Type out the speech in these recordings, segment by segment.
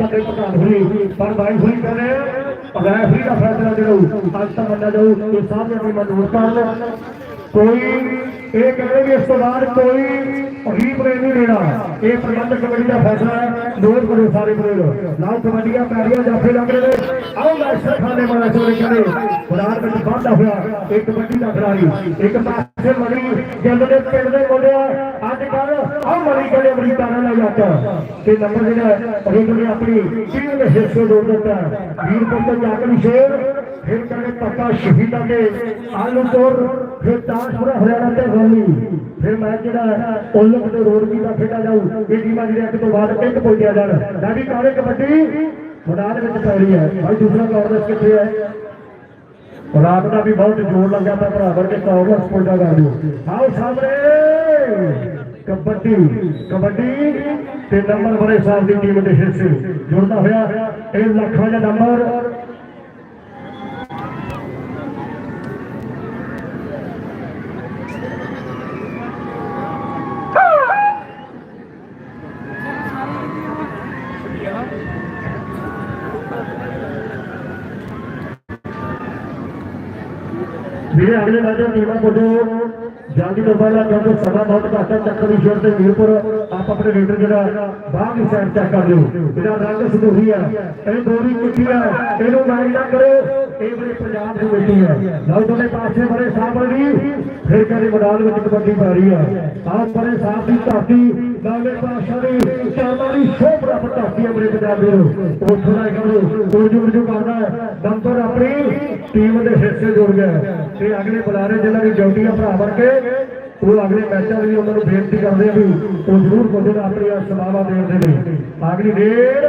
ਪੱਤੇ ਪ੍ਰਧਾਨ ਹੋਈ ਪਰ ਬਾਈ ਹੋਈ ਕਹਿੰਦੇ ਰੈਫਰੀ ਦਾ ਫੈਸਲਾ ਜਿਹੜਾ ਅੱਜ ਤਾਂ ਮੰਨਿਆ ਜਾਊ, ਇਹ ਸਾਹਮਣੇ ਆਪਣੀ ਮਨਜ਼ੂਰ ਕਰ ਕੋਈ ਇਹ ਕਹਿੰਦੇ ਵੀ ਇਸ ਤੋਂ ਬਾਅਦ ਕੋਈ ਰੀਪਲੇ ਨਹੀਂ ਲੈਣਾ ਇਹ ਪ੍ਰਬੰਧਕ ਕਮੇਟੀ ਦਾ ਫੈਸਲਾ ਹੈ। ਨੋਟ ਕਰੋ ਸਾਰੇ ਬਰੇਡ ਨਾਲ ਕਬੱਡੀਆਂ ਪੈਰੀਆਂ ਜਾਫੇ ਲੱਗ ਰਹੇ ਨੇ। ਆਓ ਮੈਸਟਰ ਖਾਨੇ ਵਾਲਾ ਚੋਰੇ ਕਹਿੰਦੇ ਬਰਾਰ ਵਾਧਾ ਹੋਇਆ। ਇੱਕ ਕਬੱਡੀ ਦਾ ਖਿਡਾਰੀ, ਇੱਕ ਪਾਸੇ ਮਣੀ, ਜਿੰਦ ਦੇ ਪਿੰਡ ਦੇ ਮੁੰਡਿਆ। ਅੱਜ ਕੱਲ ਆਹ ਮਣੀ ਕਹਿੰਦੇ ਅਮਰੀਕਾ ਨਾਲ ਜੱਟ ਤੇ ਨੰਬਰ ਜਿਹੜਾ ਰੀਪਲੇ ਨੇ ਆਪਣੀ ਟੀਮ ਦੇ ਹਿੱਸੇ ਜੋੜ ਦਿੱਤਾ ਵੀਰ ਪੁੱਤ ਜਾਗਣੀ ਸ਼ੇਰ, ਫਿਰ ਕਹਿੰਦੇ ਪੱਕਾ ਸ਼ਹੀਦਾਂ ਦੇ ਆਲੂ ਤੋਰ। ਫਿਰ ਤਾਸ਼ਪੁਰਾ ਹਰਿਆਣਾ ਤੇ ਰੋਲੀ ਫਿਰ ਮੈਚ ਜਿਹੜਾ ਉਲਕ ਤੇ ਰੋਡਗੀ ਦਾ ਖੇਡਿਆ ਜਾਊ ਇਹ ਟੀਮਾਂ ਜਿਹੜੇ ਇੱਕ ਤੋਂ ਬਾਅਦ ਇੱਕ ਪਹੁੰਚਿਆ ਜਾਣ। ਲਾਡੀ ਕਾਲੇ ਕਬੱਡੀ, ਮੈਦਾਨ ਵਿੱਚ ਪੈ ਹੈ। ਭਾਈ ਦੂਸਰਾ ਕਾਰਨਰ ਕਿੱਥੇ ਹੈ? ਰਾਤ ਦਾ ਵੀ ਬਹੁਤ ਜ਼ੋਰ ਲੱਗਾ ਤਾਂ ਭਰਾ ਵਰਗੇ ਕਾਂਗਰਸ ਸਪੋਰਟਾ ਕਰ ਦਿਓ ਆਓ ਸਾਹਮਣੇ। ਕਬੱਡੀ ਕਬੱਡੀ ਤੇ ਨੰਬਰ ਬੜੇ ਸਾਹਿਬ ਦੀ ਟੀਮ ਦੇ ਹਿੱਸੇ। ਜੁੜਦਾ ਹੋਇਆ ਇਹ ਲੱਖਾਂ ਦਾ ਨੰਬਰ ਵੀਰੇ ਅਗਲੇ ਮੈਚ ਟੀਮਾਂ ਕੋਲੋਂ ਜਲਦੀ ਤੋਂ ਪਹਿਲਾਂ ਕਿਉਂਕਿ ਸਮਾਂ ਬਹੁਤ ਘੱਟ ਹੈ ਚੱਕਰੀ ਸ਼ੇਰ ਤੇ ਵੀਰਪੁਰ ਆਪ ਆਪਣੇ ਲੀਡਰ ਜਿਹੜਾ, ਬਾਹਰ ਦੀ ਸਾਈਡ ਚੈੱਕ ਕਰ ਲਿਓ। ਇਹਦਾ ਰੰਗ ਸਦੂਰੀ ਹੈ, ਇਹ ਦੋਰੀ ਕਿੱਥੀ ਹੈ, ਇਹਨੂੰ ਮਾਰੀ ਨਾ ਕਰੋ ਇਹ ਬੜੇ ਪੰਜਾਬ ਦੀ ਮਿੱਟੀ ਹੈ। ਲਓ ਦੋਨੇ ਪਾਸੇ ਬੜੇ ਸਾਹਮਣੇ ਦੀ ਫਿਰ ਕਹਿੰਦੇ ਮੈਦਾਨ ਵਿੱਚ ਕਬੱਡੀ ਪੈ ਰਹੀ ਹੈ। ਆਹ ਬੜੇ ਸਾਹ ਦੀ ਧਰਤੀ, ਨਾਲੇ ਪਾਸ਼ਾ ਦੀ ਚਾਰਾਂ ਦੀ ਸ਼ੋਭ ਪ੍ਰਾਪਤ ਧਰਤੀ ਪੰਜਾਬ ਦੇ ਉੱਥੋਂ ਦਾ ਕਹਿੰਦੇ ਉਰਜੂ ਉਰਜੂ ਕਰਦਾ ਨੰਬਰ ਆਪਣੀ ਟੀਮ ਦੇ ਹਿੱਸੇ ਜੁੜ ਗਿਆ ਤੇ ਅਗਲੇ ਬੁਲਾਰੇ ਜਿਨ੍ਹਾਂ ਦੀ ਡਿਊਟੀ ਆ ਭਰਾ ਵਰਗੇ, ਉਹ ਅਗਲੇ ਮੈਚਾਂ ਲਈ ਉਹਨਾਂ ਨੂੰ ਬੇਨਤੀ ਕਰਦੇ ਆ ਵੀ ਉਹ ਜ਼ਰੂਰ ਕੋਈ ਆਪਣੀਆਂ ਸੇਵਾਵਾਂ ਦੇਣ ਦੇ ਲਈ। ਅਗਲੀ ਡੇਢ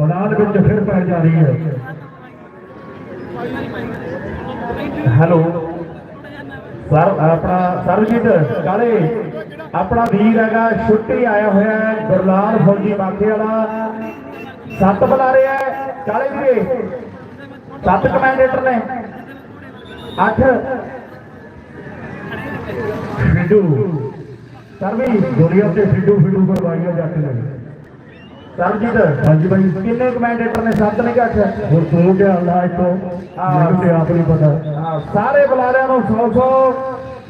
ਮੈਦਾਨ ਵਿੱਚ ਫਿਰ ਪੈ ਜਾ ਰਹੀ ਹੈ। ਹੈਲੋ। ਸਰ, ਆਪਣਾ ਸਰਜੀਤ ਕਾਲੇ ਆਪਣਾ ਵੀਰ ਹੈਗਾ, ਛੁੱਟੀ ਆਇਆ ਹੋਇਆ ਹੈ, ਗੁਰਲਾਲ ਫੌਜੀ ਮਾਥੇ ਵਾਲਾ। ਸੱਤ ਬੁਲਾ ਰਿਹਾ ਹੈ। ਕਾਲੇ ਵੀਰੇ, ਸੱਤ ਕਮੈਂਡੇਟਰ ਨੇ। ਅੱਠ। ਫਿੱਡੂ। ਸਰ ਵੀ ਦੁਨੀਆ ਤੇ ਫਿੱਡੂ ਫਿੱਡੂ ਕਰਵਾਈਆਂ ਜਾ ਕੇ ਲੱਗੀ। ਸਰਜੀਤ ਹਾਂਜੀ ਬਾਈ ਕਿੰਨੇ ਕਮੈਂਡੇਟਰ ਨੇ? ਸੱਤ ਨੇ ਕਿ ਅੱਠ? ਹੁਣ ਤੂੰ ਕਿਹਾ ਹੁੰਦਾ ਇੱਥੋਂ। ਮੈਨੂੰ ਤੇ ਆਪ ਨਹੀਂ ਪਤਾ। ਹਾਂ, ਸਾਰੇ ਬੁਲਾਰਿਆਂ ਨੂੰ 100 100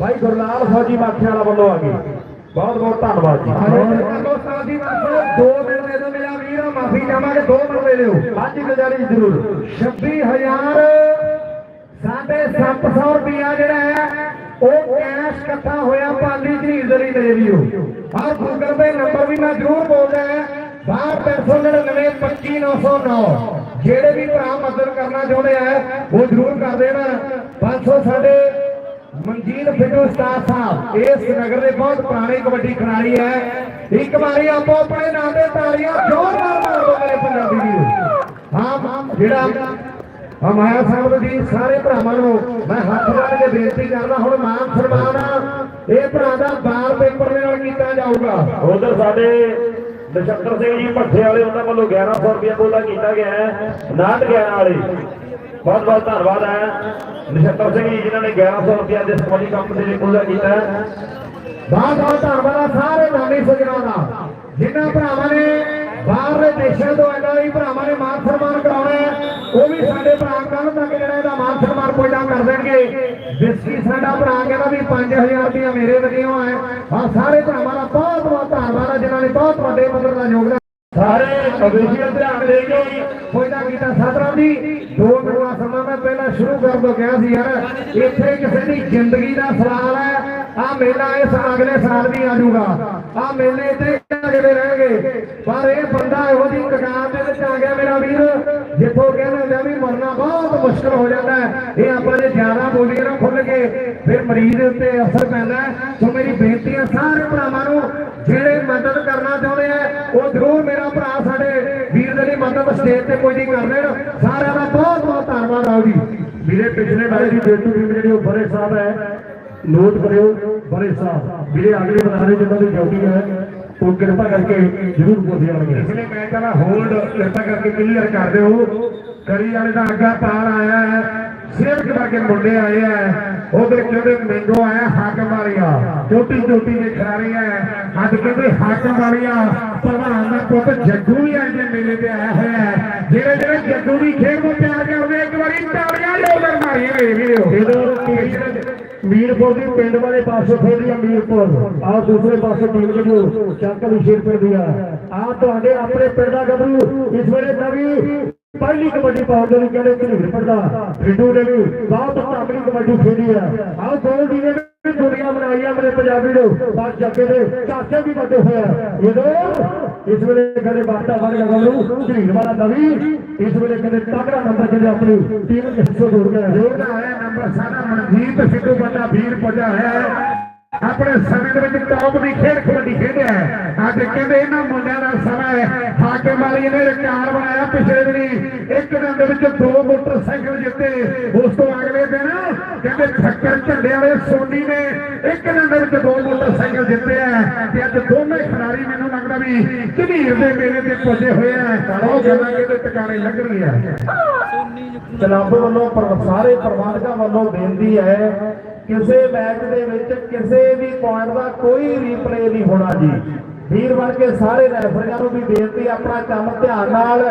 ਭਾਈ ਗੁਰਲਾਲ ਫੌਜੀ ਮਾਥੇ ਵਾਲਾ ਵੱਲੋਂ ਆ ਗਏ ਬਹੁਤ ਬਹੁਤ ਧੰਨਵਾਦ ਜੀ। ਸਾਹਿਬ ਦੀ ਵਾਸਤੇ ਦੋ ਮਿੰਟ ਦੇ ਦਿਓ ਮੇਰਾ ਵੀਰ ਮਾਫੀ ਚਾਹਾਂਗੇ ਦੋ ਮਿੰਟ ਦੇ ਦਿਓ ਹਾਂਜੀ ਗੁਜ਼ਾਰਿਸ਼ ਜ਼ਰੂਰ। 26000 ਸਾਡੇ 700 ਰੁਪਿਆ ਜਿਹੜਾ ਹੈ, ਉਹ ਕੈਸ਼ ਇਕੱਠਾ ਹੋਇਆ ਪਾਲੀ ਝੀਲ ਦੇ ਲਈ ਦੇ ਦਿਓ ਆਹ ਗੂਗਲ ਪੇ ਨੰਬਰ ਵੀ ਮੈਂ ਜ਼ਰੂਰ ਬੋਲਦਾ ਹਾਂ 629925909 ਜਿਹੜੇ ਵੀ ਭਰਾ ਮਦਦ ਕਰਨਾ ਚਾਹੁੰਦੇ ਆ, ਉਹ ਜ਼ਰੂਰ ਕਰ ਦੇਣ। 500 ਸਾਡੇ ਮਨਜੀਤ ਫਿੱਟੂ ਸਟਾਰ ਸਾਹਿਬ ਇਸ ਨਗਰ ਦੇ ਬਹੁਤ ਪੁਰਾਣੇ ਕਬੱਡੀ ਖਿਡਾਰੀ ਹੈ। ਇੱਕ ਵਾਰੀ ਆਪੋ ਆਪਣੇ ਨਾਂ ਤੇ ਤਾਲੀਆਂ ਜ਼ੋਰਦਾਰ ਮਾਰ ਦਿਓ ਮੇਰੇ ਪੰਜਾਬੀ ਵੀਰੋ। ਹਾਂ, ਜਿਹੜਾ ਹਮਾਇਆ ਸਾਹਿਬ ਜੀ ਸਾਰੇ ਭਰਾਵਾਂ ਨੂੰ ਮੈਂ ਹੱਥ ਬੰਨ੍ਹ ਕੇ ਬੇਨਤੀ ਕਰਦਾ ਹੁਣ ਮਾਨ ਸਨਮਾਨ ਇਹ ਭਰਾ ਦਾ ਬਾਲ ਪੇਪਰ ਦੇ ਨਾਲ ਕੀਤਾ ਜਾਊਗਾ। ਉਧਰ ਸਾਡੇ ਨਛੱਤਰ ਸਿੰਘ ਜੀ ਭੱਠੇ ਵਾਲੇ ਉਹਨਾਂ ਵੱਲੋਂ 1100 ਰੁਪਏ ਬੋਲਾ ਕੀਤਾ ਗਿਆ ਹੈ ਨਾਟ ਗਿਆਨ ਵਾਲੇ। ਬਹੁਤ ਬਹੁਤ ਧੰਨਵਾਦ ਹੈ। ਨਛੱਤਰ ਸਿੰਘ ਜੀ ਜਿਨ੍ਹਾਂ ਨੇ 1100 ਰੁਪਏ ਦੇ ਸਪੋਰਟੀ ਕੰਪਨੀ ਲਈ ਬੋਲਾ ਕੀਤਾ ਬਹੁਤ ਬਹੁਤ ਧੰਨਵਾਦ ਸਾਰੇ ਨਾਮੀ ਸਜਣਾ ਦਾ ਜਿਨ੍ਹਾਂ ਭਰਾਵਾਂ ਨੇ ਬਾਹਰਲੇ ਦੇਸ਼ਾਂ ਤੋਂ ਇਹਨਾਂ ਵੀ ਭਰਾਵਾਂ ਨੇ ਮਾਨ ਸਨਮਾਨ ਕਰਾਉਣਾ ਉਹ ਵੀ ਸਾਡੇ ਭਰਾ ਕੱਲ ਤੱਕ ਜਿਹੜਾ ਇਹਦਾ ਮਾਨ ਸਨਮਾਨ ਪਹੁੰਚਾ ਕਰ ਦੇਣਗੇ। ਵਿਸਕੀ ਸਾਡਾ ਭਰਾ ਕਹਿੰਦਾ ਵੀ 5000 ਰੁਪਇਆ ਮੇਰੇ ਵੱਲੋਂ ਹੈ ਆ ਸਾਰੇ ਭਰਾਵਾਂ ਦਾ ਬਹੁਤ ਬਹੁਤ ਧੰਨਵਾਦ ਆ, ਜਿਨ੍ਹਾਂ ਨੇ ਬਹੁਤ ਵੱਡੇ ਪੱਧਰ ਦਾ ਯੋਗਦਾਨ ਸਾਰੇ ਅਵੇਸ਼ੀਅਲ ਧਿਆਨ ਦੇ ਕੇ ਫਾਇਦਾ ਕੀਤਾ ਸਾਧਰਾਂ ਦੀ ਦੋ ਮਿੰਟ ਸਮਾਂ ਮੈਂ ਪਹਿਲਾਂ ਸ਼ੁਰੂ ਕਰਨ ਤੋਂ ਕਿਹਾ ਸੀ ਯਾਰ, ਇੱਥੇ ਕਿਸੇ ਦੀ ਜ਼ਿੰਦਗੀ ਦਾ ਸਵਾਲ ਹੈ। ਆ ਮੇਲਾ ਇਸ ਅਗਲੇ ਸਾਲ ਵੀ ਆ ਜਾਊਗਾ। ਆ ਮੇਲੇ ਇੱਥੇ ਲੱਗਦੇ ਰਹਿਣਗੇ। ਪਰ ਇਹ ਬੰਦਾ ਇਹੋ ਜਿਹੀ ਕਗਾਰ ਆ ਗਿਆ ਮੇਰਾ ਵੀਰ। ਜਿੱਥੋਂ ਕਹਿੰਦੇ ਹੁੰਦੇ ਵੀ ਮਰਨਾ, ਬਹੁਤ ਮੁਸ਼ਕਲ ਹੋ ਜਾਂਦਾ ਹੈ। ਇਹ ਆਪਾਂ ਜੇ ਜ਼ਿਆਦਾ ਬੋਲੀਏ ਨਾ ਖੁੱਲ ਕੇ ਫਿਰ ਮਰੀਜ਼ ਦੇ ਉੱਤੇ ਅਸਰ ਪੈਂਦਾ ਸੋ ਮੇਰੀ ਬੇਨਤੀ ਹੈ ਸਾਰੇ ਭਰਾਵਾਂ ਨੂੰ, ਜਿਹੜੇ ਮਦਦ ਕਰਨਾ ਚਾਹੁੰਦੇ ਆ, ਉਹ ਜ਼ਰੂਰ ਮੇਰਾ ਭਰਾ ਸਾਡੇ ਵੀਰ ਦੇ ਲਈ ਮਦਦ ਸਟੇਜ ਤੇ ਕੋਈ ਨਹੀਂ ਕਰ ਲੈਣ। ਸਾਰਿਆਂ ਦਾ ਬਹੁਤ ਬਹੁਤ ਧੰਨਵਾਦ ਆਓ ਜੀ। ਵੀਰੇ, ਪਿਛਲੇ ਵਾਲੇ ਦੀ ਬੇਟੂ ਜਿਹੜੀ ਉਹ ਬਰੇ ਸਾਹਿਬ ਹੈ। ਨੋਟ ਕਰਿਓ ਬਰੇ ਸਾਹਿਬ। ਵੀਰੇ ਅਗਲੇ ਬਨਾਰੇ ਜਿੱਦਾਂ ਦੀ ਡਿਊਟੀ ਹੈ ਉਹ ਕਿਰਪਾ ਕਰਕੇ ਜ਼ਰੂਰ ਬੋਲ ਜਾਣਗੇ। ਪਿਛਲੇ ਮੈਚ ਦਾ ਹੋਲਡ ਕਿਰਪਾ ਕਰਕੇ ਕਲੀਅਰ ਕਰ ਦਿਓ। ਕਰੀ ਵਾਲੇ ਦਾ ਅੱਗਾ ਪਾਲ ਆਇਆ ਹੈ ਸੇਵਕ ਵਰਗੇ ਮੁੰਡੇ ਆਏ ਆ ਉਧਰ ਕਹਿੰਦੇ ਮੈਂਗੋ ਆਇਆ ਹਾਕਮ ਵਾਲੀਆ ਚੋਟੀ ਚੋਟੀ ਦੇ ਖਿਡਾਰੀ ਹੈ। ਅੱਜ ਕਹਿੰਦੇ ਹਾਕਮ ਵਾਲੀਆ ਭਲਵਾਨ ਦਾ ਪੁੱਤ ਜੱਗੂ ਵੀ ਅੱਜ ਮੇਲੇ ਤੇ ਆਇਆ ਹੋਇਆ ਜਿਹੜੇ ਜਿਹੜੇ ਜੱਗੂ ਦੀ ਖੇਡ ਨੂੰ ਪਿਆਰ ਕਰਦੇ ਇੱਕ ਵਾਰੀ ਤਾੜੀਆਂ ਜੋਰ ਮਾਰੀਏ ਵੀਰੋ ਮੀਰਪੁਰ ਦੀ ਪਿੰਡ ਵਾਲੇ ਪਾਸੇ ਖੇਡੀ ਆ ਮੀਰਪੁਰ ਆਹ ਦੂਸਰੇ ਪਾਸੇ ਟੀਮ ਜਿਹੜੀ ਚੱਕ ਦੀ ਸ਼ੇਰਪੁਰ ਦੀ ਆ ਆ ਤੁਹਾਡੇ ਆਪਣੇ ਪਿੰਡ ਦਾ ਗੱਭਰੂ। ਇਸ ਵੇਲੇ ਨਵੀਂ ਪਹਿਲੀ ਕਬੱਡੀ ਪਾਉਣ ਦੇ ਲਈ ਕਹਿੰਦੇ ਝਲੀਰ ਪੜਦਾ ਰਿੱਡੂ ਨੇ ਵੀ ਬਹੁਤ ਤਕੜੀ ਕਬੱਡੀ ਖੇਡੀ ਆ। ਆਹ ਗੋਲ ਦੀ ਨੇ ਦੁਨੀਆ ਬਣਾਈ ਆ ਮੇਰੇ ਪੰਜਾਬੀ ਨੂੰ। ਪਰ ਜੱਗੇ ਦੇ ਚਾਚੇ ਵੀ ਵੱਡੇ ਹੋਏ ਆ। ਜਦੋਂ ਇਸ ਵੇਲੇ ਕਹਿੰਦੇ ਬਾਟਾ ਵੜ ਗਿਆ ਗੱਭਰੂ ਝਲੀਰ ਵਾਲਾ ਨਵੀਂ ਇਸ ਵੇਲੇ ਕਹਿੰਦੇ ਤਕੜਾ ਨੰਬਰ ਜਿਹੜੇ ਆਪਣੀ ਟੀਮ ਦੇ ਹਿੱਸੇ ਜੋੜ ਗਿਆ ਜੋੜਾ ਆਇਆ ਨੰਬਰ ਸਾਡਾ ਮਨਜੀਤ ਸਿੱਧੂ ਵੱਡਾ ਵੀਰ ਪੁੱਜਾ ਹੈ। ਆਪਣੇ ਸਮੇਂ ਦੇ ਵਿੱਚ ਟੌਪ ਦੀ ਖੇਡ ਕਬੱਡੀ ਖੇਡਿਆ ਅੱਜ ਕਹਿੰਦੇ ਇਹਨਾਂ ਮੁੰਡਿਆਂ ਦਾ ਸਮਾਂ ਹੈ। ਹਾਕਮ ਵਾਲੀ ਨੇ ਰਿਕਾਰਡ ਬਣਾਇਆ ਪਿਛਲੇ ਦਿਨੀ। ਇੱਕ ਦਿਨ ਦੇ ਵਿੱਚ ਦੋ ਮੋਟਰਸਾਈਕਲ ਜਿੱਤੇ। ਉਸ ਤੋਂ ਅਗਲੇ ਦਿਨ ਠੱਕਰ ਝੰਡੇ ਵਾਲੇ ਸੋਨੀ ਨੇ ਇੱਕ ਦਿਨ ਦੇ ਵਿੱਚ ਦੋ ਮੋਟਰਸਾਈਕਲ ਜਿੱਤੇ ਆ ਤੇ ਅੱਜ ਦੋਵੇਂ ਖਿਡਾਰੀ ਮੈਨੂੰ ਲੱਗਦਾ ਵੀ ਝਨੀਰ ਦੇ ਮੇਲੇ ਤੇ ਪੁੱਜੇ ਹੋਏ ਆ। ਉਹ ਗੱਲਾਂ ਕਿਤੇ ਟਿਕਾਣੇ ਲੱਗਣਗੀਆਂ ਕਲੱਬ ਵੱਲੋਂ ਸਾਰੇ ਪ੍ਰਬੰਧਕਾਂ ਵੱਲੋਂ ਬੇਨਤੀ ਹੈ, ਕਿਸੇ ਮੈਚ ਦੇ ਵਿੱਚ ਕਿਸੇ ਵੀ ਪੁਆਇੰਟ ਦਾ ਕੋਈ ਰੀਪਲੇ ਨਹੀਂ ਹੋਣਾ ਜੀ। ਵੀਰ ਬਣ ਕੇ ਸਾਰੇ ਰੈਫਰੀਆਂ ਨੂੰ ਵੀ ਬੇਨਤੀ ਆਪਣਾ ਕੰਮ ਧਿਆਨ ਨਾਲ।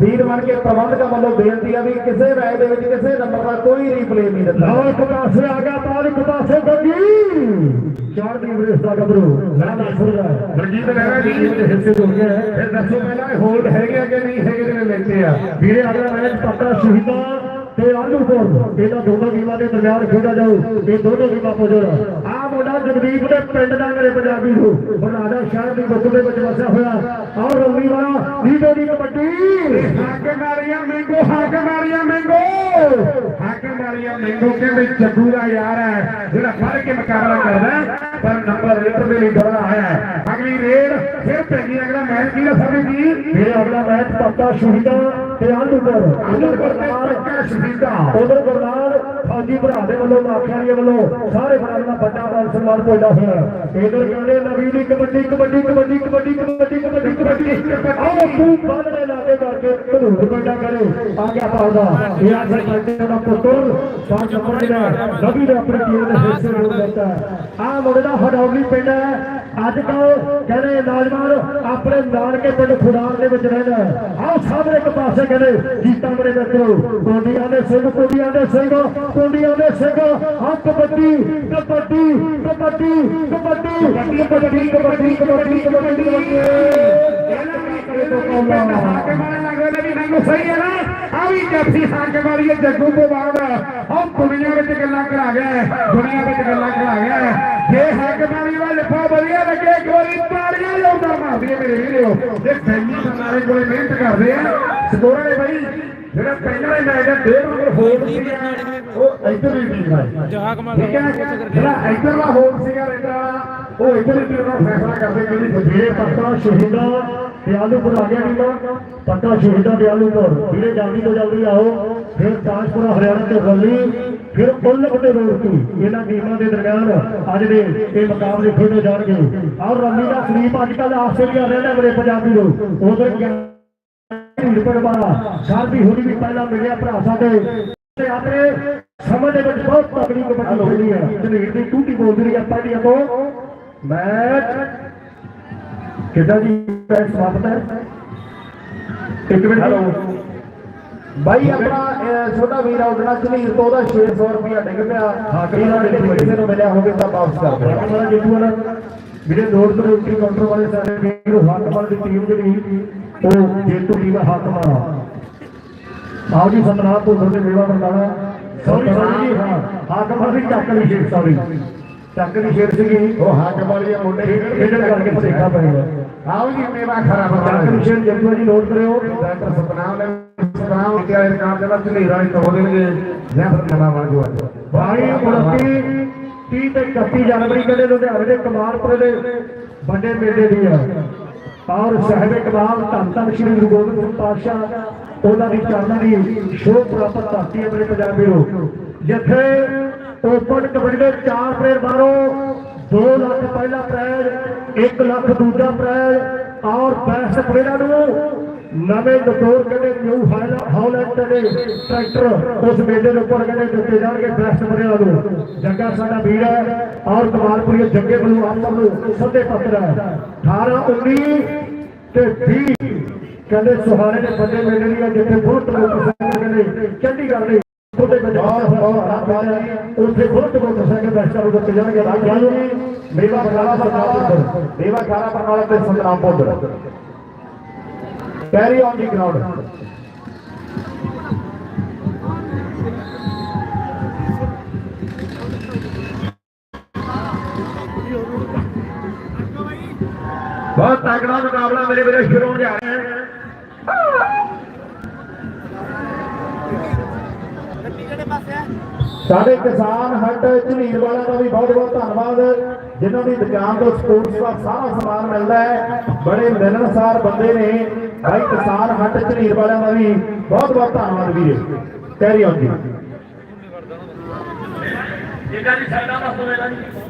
ਵੀਰ ਬਣ ਕੇ ਪ੍ਰਬੰਧਕਾਂ ਵੱਲੋਂ ਬੇਨਤੀ ਹੈ ਵੀ ਕਿਸੇ ਮੈਚ ਦੇ ਵਿੱਚ ਕਿਸੇ ਨੰਬਰ ਦਾ ਕੋਈ ਰੀਪਲੇ ਨਹੀਂ ਦਿੱਤਾ। ਲਓ ਇੱਕ ਪਾਸੇ ਆ ਗਿਆ ਬਾਲ ਇੱਕ ਪਾਸੇ ਗੱਗੀ ਚਾਰ ਦੀ ਬਰੇਸ ਦਾ ਗੱਭਰੂ ਨਾ ਨਾ ਸੁਣਦਾ ਰਣਜੀਤ ਲਹਿਰਾ ਜੀ। ਦੇ ਹਿੱਸੇ ਹੋ ਗਿਆ ਹੈ ਫਿਰ ਦੱਸੋ ਪਹਿਲਾਂ ਇਹ ਹੋਲਡ ਹੈਗੇ ਆ ਕਿ ਨਹੀਂ ਹੈਗੇ ਜਿਵੇਂ ਮਿਲਦੇ ਆ? ਵੀਰੇ ਅਗਲਾ ਮੈਚ ਪੱਕਾ ਸ਼ਹੀਦਾਂ ਤੇ ਆਲੂਪੁਰ ਇਹਨਾਂ ਦੋਨੋਂ ਟੀਮਾਂ ਦੇ ਦਰਮਿਆਨ ਖੇਡਿਆ ਜਾਊ। ਇਹ ਦੋਨੋਂ ਟੀਮਾਂ ਪੁੱਜਣ। ਮੁੰਡਾ ਜਗਦੀਪ ਦੇ ਪਿੰਡ ਦਾ ਮੇਰੇ ਪੰਜਾਬੀ ਨੂੰ। ਬਰਨਾਲਾ ਸ਼ਹਿਰ ਦੀ ਬੁੱਕ ਦੇ ਵਿੱਚ ਵਸਿਆ ਹੋਇਆ। ਆਹ ਰੌਲੀ ਵਾਲਾ ਵੀਡੀਓ ਦੀ ਕਬੱਡੀ। ਹੱਕ ਮਾਰੀਆਂ ਮੈਂਗੋ ਹੱਕ ਮਾਰੀਆਂ ਮੈਂਗੋ। ਹੱਕ ਮਾਰੀਆਂ ਮੈਂਗੋ ਕਹਿੰਦੇ ਜੱਗੂ ਦਾ ਯਾਰ ਹੈ। ਜਿਹੜਾ ਫੜ ਕੇ ਮੁਕਾਬਲਾ ਕਰਦਾ ਪਰ ਨੰਬਰ ਰੇਟ ਦੇ ਲਈ ਡਰਾ ਹੈ। ਅਗਲੀ ਰੇਡ ਫਿਰ ਪੈਗੀ ਅਗਲਾ ਮੈਚ ਕੀ ਦੱਸਾਂਗੇ ਜੀ? ਮੇਰੇ ਅਗਲਾ ਮੈਚ ਪੱਕਾ ਸ਼ਹੀਦਾਂ ਤੇ ਆਲੂਪੁਰ ਤੇ ਪੱਕਾ ਸ਼ਹੀਦਾਂ। ਉਧਰ ਗੁਰਨਾਲ ਫੌਜੀ ਭਰਾ ਦੇ ਵੱਲੋਂ, ਮਾਖਿਆਂ ਵੱਲੋਂ ਸਾਰੇ ਭਰਾ ਦਾ ਵੱਡਾ ਮਾਨ ਸਨਮਾਨ ਪਹੁੰਚਦਾ ਹੋਇਆ। ਇਧਰ ਕਹਿੰਦੇ ਨਵੀਂ ਦੀ ਕਬੱਡੀ ਕਬੱਡੀ ਕਬੱਡੀ ਕਬੱਡੀ ਕਬੱਡੀ ਕਬੱਡੀ ਕਬੱਡੀ। ਆਓ ਤੂੰ ਬਾਦਲੇ ਲਾਗੇ ਕਰਕੇ ਧਨੂਰ ਪੈਂਦਾ ਕਰੇ। ਆ ਗਿਆ ਪਾਉਂਦਾ ਇਹ ਆ ਸਰਪੰਚ ਦਾ ਪੁੱਤਰ, ਸਾਥ ਨੰਬਰ ਜਿਹੜਾ ਨਵੀਂ ਦੇ ਆਪਣੀ ਟੀਮ ਦੇ ਹਿੱਸੇ ਨੂੰ ਦਿੱਤਾ ਆ ਮੁੰਡੇ ਹਡੌਲੀ ਪਿੰਡ ਹੈ। ਅੱਜ ਕੱਲ ਕਹਿੰਦੇ ਨੌਜਵਾਨ ਆਪਣੇ ਨਾਨਕੇ ਪਿੰਡ ਖੁਦਾਰ ਦੇ ਵਿੱਚ ਰਹਿੰਦਾ ਆਹ ਸਾਹਮਣੇ ਇੱਕ ਪਾਸੇ ਕਹਿੰਦੇ ਜੀਤਾਂ ਬੜੇ ਮਿੱਤਰੋ। ਕੋਡੀਆਂ ਦੇ ਸਿੰਘ ਕੋਡੀਆਂ ਦੇ ਸਿੰਘ। ਕੋਡੀਆਂ ਦੇ ਸਿੰਘ ਆ ਕਬੱਡੀ ਕਬੱਡੀ ਕਬੱਡੀ ਕਬੱਡੀ ਕਬੱਡੀ ਕਬੱਡੀ ਕਬੱਡੀ ਕਬੱਡੀ ਹਾਕੇ ਮਾਰੇ ਲੱਗਦੇ ਨੇ ਵੀ ਮੈਨੂੰ ਸਹੀ ਹੈ ਨਾ ਆ ਵੀ ਜੱਫੀ ਹਾਕੇ ਮਾਰੀ ਹੈ ਜੱਗੂ ਤੋਂ ਬਾਅਦ ਉਹ ਦੁਨੀਆ ਵਿੱਚ ਗੱਲਾਂ ਕਰਾ ਗਿਆ ਹੈ, ਦੁਨੀਆ ਵਿੱਚ ਗੱਲਾਂ ਕਰਾ ਗਿਆ ਹੈ। ਜੇ ਹਾਕੇ ਮਾਰੀ ਵਾਲਾ ਲਿਫਾ ਵਧੀਆ ਲੱਗੇ ਇੱਕ ਵਾਰੀ ਹੈ ਮੇਰੇ ਵੀਰੋ ਜੇ ਫੈਲੀ ਬਨਾਰੇ ਕੋਲੇ ਮਿਹਨਤ ਕਰਦੇ ਆ। ਸਕੋਰਾਂ ਨੇ ਬਾਈ ਜਿਹੜਾ ਪਹਿਲਾ ਮੈਚ ਦਾ ਡੇਢ ਨੰਬਰ ਹੋਲਡ ਸੀਗਾ ਉਹ ਇੱਧਰ ਦੀ ਟੀਮ ਹੈ ਜਹਾਕ ਹੈ ਜਿਹੜਾ ਇੱਧਰ ਦਾ ਹੋਲਡ ਸੀਗਾ ਰੇਡਰ ਉਹ ਇੱਧਰ ਦੀ ਟੀਮ ਦਾ ਫੈਸਲਾ ਕਰਦੇ ਕਿਹੜੀ ਜਿਹੜੇ ਪੱਕਾ ਸ਼ਹੀਦਾਂ ਤੇ ਆਲੂਪੁਰ ਆ ਗਿਆ ਟੀਮਾਂ ਪੱਕਾ ਸ਼ਹੀਦਾਂ ਤੇ ਆਲੂਪੁਰ ਜਿਹੜੇ ਜਲਦੀ ਤੋਂ ਜਲਦੀ ਆਓ। ਫਿਰ ਕਾਸ਼ਪੁਰਾ ਹਰਿਆਣਾ ਤੇ ਰੱਲੀ ਫਿਰ ਉਲਕ ਤੇ ਰੋੜਤੀ ਇਹਨਾਂ ਟੀਮਾਂ ਦੇ ਦਰਮਿਆਨ ਅੱਜ ਦੇ ਇਹ ਮੁਕਾਬਲੇ ਖੇਡੇ ਜਾਣਗੇ। ਔਰ ਰੱਲੀ ਦਾ ਸਲੀਪ ਅੱਜ ਕੱਲ ਆਸਟ੍ਰੇਲੀਆ ਰਹਿੰਦਾ ਬੜੇ ਪੰਜਾਬੀ ਨੂੰ ਉਧਰ ਢੀਂਡਪੜ ਵਾਲਾ ਸਾਡੀ ਹੋਣੀ ਵੀ ਪਹਿਲਾਂ ਮਿਲਿਆ ਭਰਾ ਸਾਡੇ। ਤੇ ਆਪਣੇ ਸਮੇਂ ਦੇ ਵਿੱਚ ਬਹੁਤ ਤਕੜੀ ਕਬੱਡੀ ਖੇਡੀ ਹੈ। ਜਨੀਰ ਦੀ ਟੂਟੀ ਬੋਲਦੀ ਰਹੀ ਆਪਾਂ ਦੀ ਤੋਂ। ਮੈਚ ਕਿੱਦਾਂ ਜੀ? ਮੈਚ ਸਮਾਪਤ ਹੈ। ਇੱਕ ਮਿੰਟ। ਹੈਲੋ। ਬਾਈ ਆਪਣਾ ਛੋਟਾ ਵੀਰ ਆਉਣਾ ਝਨੀਰ ਤੋਂ ਉਹਦਾ 600 ਰੁਪਇਆ ਡਿੱਗ ਪਿਆ। ਦੇ ਵਿੱਚ ਕਿਸੇ ਨੂੰ ਮਿਲਿਆ ਹੋਵੇ ਤਾਂ ਵਾਪਸ ਕਰ ਹਾਕਮ ਵਾਲਾ ਜੇਤੂ ਵਾਲਾ। ਵੀਰੇ ਲੋੜ ਤੋਂ ਰੋਟੀ ਕਾਊਂਟਰ ਵਾਲੇ ਸਾਰੇ ਵੀਰ ਵਾਲੇ ਦੀ ਟੀਮ ਜਿਹੜੀ ਉਹ ਜੇਤੂ ਟੀਮ ਹਾਕਮ ਵਾਲਾ ਆਓ ਜੀ ਸਤਨਾਮ ਭੁੱਲਰ ਦੇ ਮੇਵਾ ਬਰਦਾਨਾ ਸੌਰੀ ਜੀ ਹਾਂ ਹਾਕਮ ਵਾਲੀ ਚੱਕ ਲਈ ਸ਼ੇਰ ਸੌਰੀ ਚੱਕ ਲਈ ਸ਼ੇਰ ਸੀਗੀ। ਉਹ ਹਾਕਮ ਵਾਲੀਆਂ ਮੁੰਡੇ ਖੇਡਣ ਕਰਕੇ ਭੁਲੇਖਾ ਪੈ ਗਿਆ। ਆਓ ਜੀ ਮੇਵਾ ਖਰਾ ਚੱਕ ਲਈ ਸ਼ੇਰ ਜੇਤੂ ਜੀ ਨੋਟ ਕਰਿਓ ਡਾਕਟਰ ਸਤਨਾਮ ਨੇ ਸਤਨਾਮ ਕੇ ਵਾਲੇ ਰਿਕਾਰਡ ਜਿਹੜਾ ਝਲੀਰਾ ਨਹੀਂ ਤੋੜ ਦੇਣਗੇ ਜਾਂ ਫਿਰ ਨਵਾਂ ਬਣ ਜੂ ਅੱਜ। ਬਾਈ 29 30 ਤੇ 31 ਜਨਵਰੀ ਕਹਿੰਦੇ ਲੁਧਿਆਣੇ ਦੇ ਕਮਾਲਪੁਰੇ ਦੇ ਵੱਡੇ ਮੇਲੇ ਦੀ ਆ। ਔਰ ਸਾਹਿਬੇ ਕਮਾਲ, ਧੰਨ ਧੰਨ ਸ਼੍ਰੀ ਗੁਰੂ ਗੋਬਿੰਦ ਸਿੰਘ ਪਾਤਸ਼ਾਹ ਉਹਨਾਂ ਦੀ ਚਰਨਾਂ ਦੀ ਸ਼ੋਭ ਪ੍ਰਾਪਤ ਧਰਤੀ ਹੈ ਮੇਰੇ ਪੰਜਾਬੀ ਜਿੱਥੇ ਓਪਨ ਕਬੱਡੀ ਦੇ ਚਾਰ ਪਲੇਅਰ ਬਾਹਰੋਂ 2 ਲੱਖ ਪਹਿਲਾ ਪ੍ਰਾਈਜ਼ 1 ਲੱਖ ਦੂਜਾ ਪ੍ਰਾਈਜ਼ ਔਰ ਬੈਸਟ ਪਲੇਅਰਾਂ ਨੂੰ ਨਵੇਂ ਦਤੌਰ ਕਹਿੰਦੇ ਨਿਊ ਹਾਲੈਂਡ ਕਹਿੰਦੇ ਟਰੈਕਟਰ ਉਸ ਮੇਲੇ ਦੇ ਉੱਪਰ ਕਹਿੰਦੇ ਦਿੱਤੇ ਜਾਣਗੇ ਬੈਸਟ ਬਰੇਲਾ ਨੂੰ। ਜੱਗਾ ਸਾਡਾ ਵੀਰ ਹੈ ਔਰ ਕਮਾਲਪੁਰੀ ਜੱਗੇ ਬਲੂ ਆਮਰ ਨੂੰ ਸੱਦੇ ਪੱਤਰ ਹੈ। 18 19 ਤੇ 20 ਕਹਿੰਦੇ ਸੁਹਾਣੇ ਦੇ ਵੱਡੇ ਮੇਲੇ ਦੀਆਂ ਜਿੱਥੇ ਬਹੁਤ ਮੋਟਰਸਾਈਕਲ ਕਹਿੰਦੇ ਚੰਡੀਗੜ੍ਹ ਦੇ ਉਹਦੇ ਵਿੱਚ ਉੱਥੇ ਬਹੁਤ ਮੋਟਰਸਾਈਕਲ ਬੈਸਟਾਂ ਨੂੰ ਦਿੱਤੇ ਜਾਣਗੇ। ਮੇਵਾ ਖਾਰਾ ਬਰਨਾਲਾ ਮੇਵਾ ਖਾਰਾ ਬਰਨਾਲਾ ਤੇ Sangram Bodar carry on the ground ਬਹੁਤ ਤਗੜਾ ਮੁਕਾਬਲਾ ਮੇਰੇ ਵੀਰੋ ਸ਼ੁਰੂ ਹੋ ਜਾ ਰਿਹਾ ਹੈ ਸਾਡੇ ਕਿਸਾਨ ਹੱਟ ਝਨੀਲ ਵਾਲਿਆਂ ਦਾ ਵੀ ਬਹੁਤ ਬਹੁਤ ਧੰਨਵਾਦ ਜਿਨ੍ਹਾਂ ਦੀ ਦੁਕਾਨ ਤੋਂ ਸਪੋਰਟਸ ਦਾ ਸਾਰਾ ਸਮਾਨ ਮਿਲਦਾ ਹੈ ਬੜੇ ਮਿਲਣਸਾਰ ਬੰਦੇ ਨੇ ਭਾਈ ਕਿਸਾਨ ਹੱਟ ਝਰੀਰ ਵਾਲਿਆਂ ਦਾ ਵੀ ਬਹੁਤ ਬਹੁਤ ਧੰਨਵਾਦ ਵੀਰੇ। ਕੈਰੀ ਔਨ ਜੀ। ਜਿੱਦਾਂ ਸਾਡਾ ਮਸਲਾ ਹੈ ਜੀ।